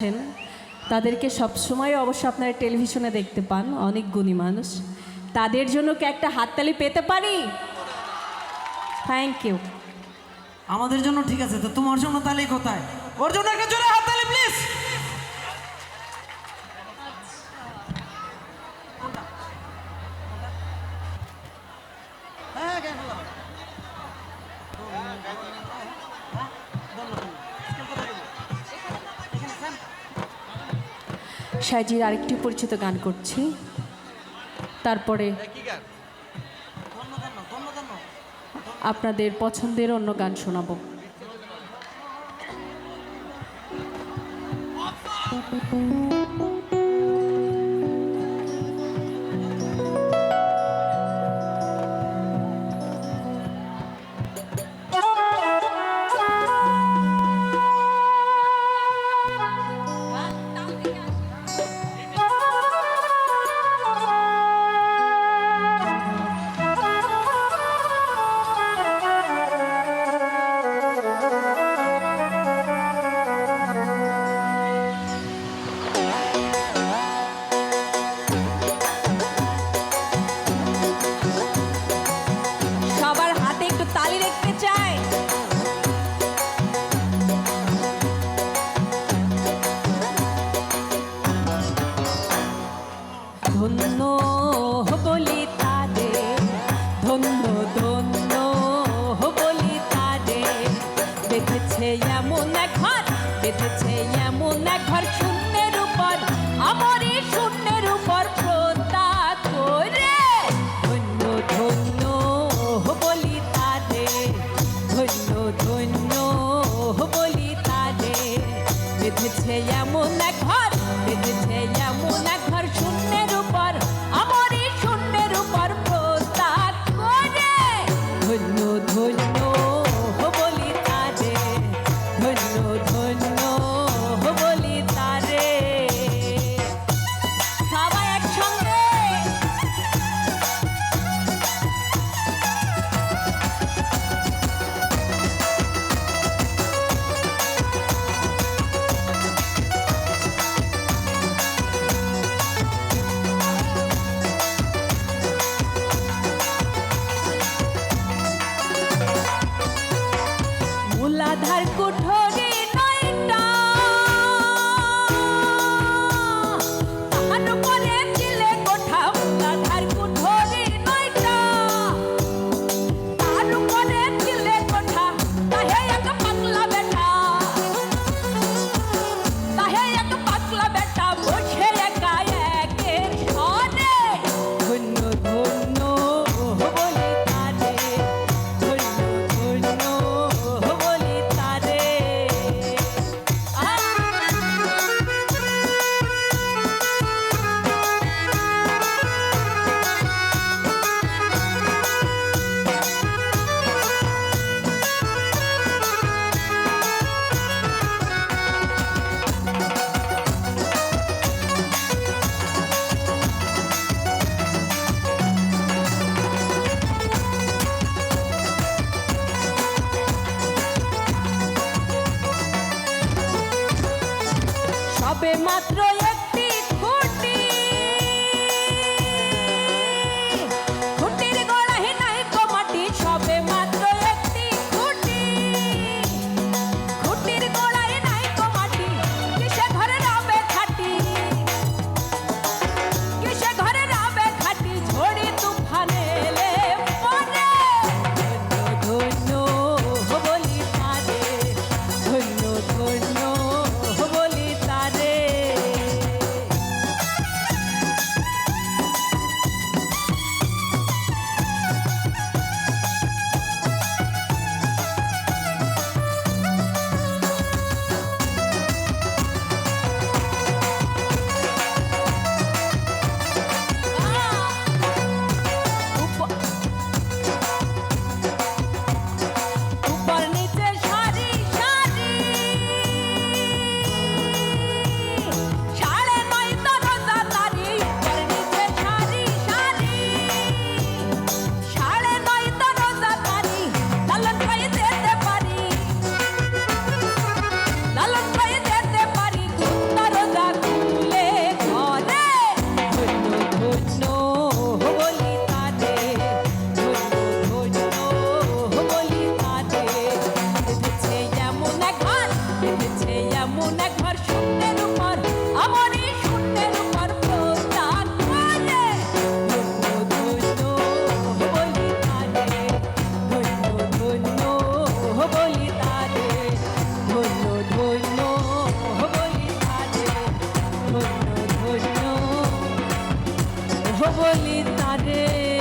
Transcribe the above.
আছেন। তাদেরকে সবসময় অবশ্য আপনারা টেলিভিশনে দেখতে পান, অনেক গুণী মানুষ। তাদের জন্য কি একটা হাততালি পেতে পারি? থ্যাংক ইউ আমাদের জন্য ঠিক আছে, তো তোমার জন্য তাহলে কোথায়? ওর জন্য একটা জোরে হাততালি প্লিজ সাজির আরেকটি পরিচিত গান করছি। তারপরে আপনাদের পছন্দের অন্য গান শোনাবো। সবার বেঁধেছে এমন এক ঘর, বেঁধেছে এমন এক ঘর শূন্যের উপর। আমারই শূন্যের উপর প্রতাপ করে ধন্য ধন্য বলি তাদের ধন্য ধন্য বলি তাদের বেঁধেছে এমন এক ঘর, বেঁধেছে উঠো সবে মাত্র একটি ভবনী তারে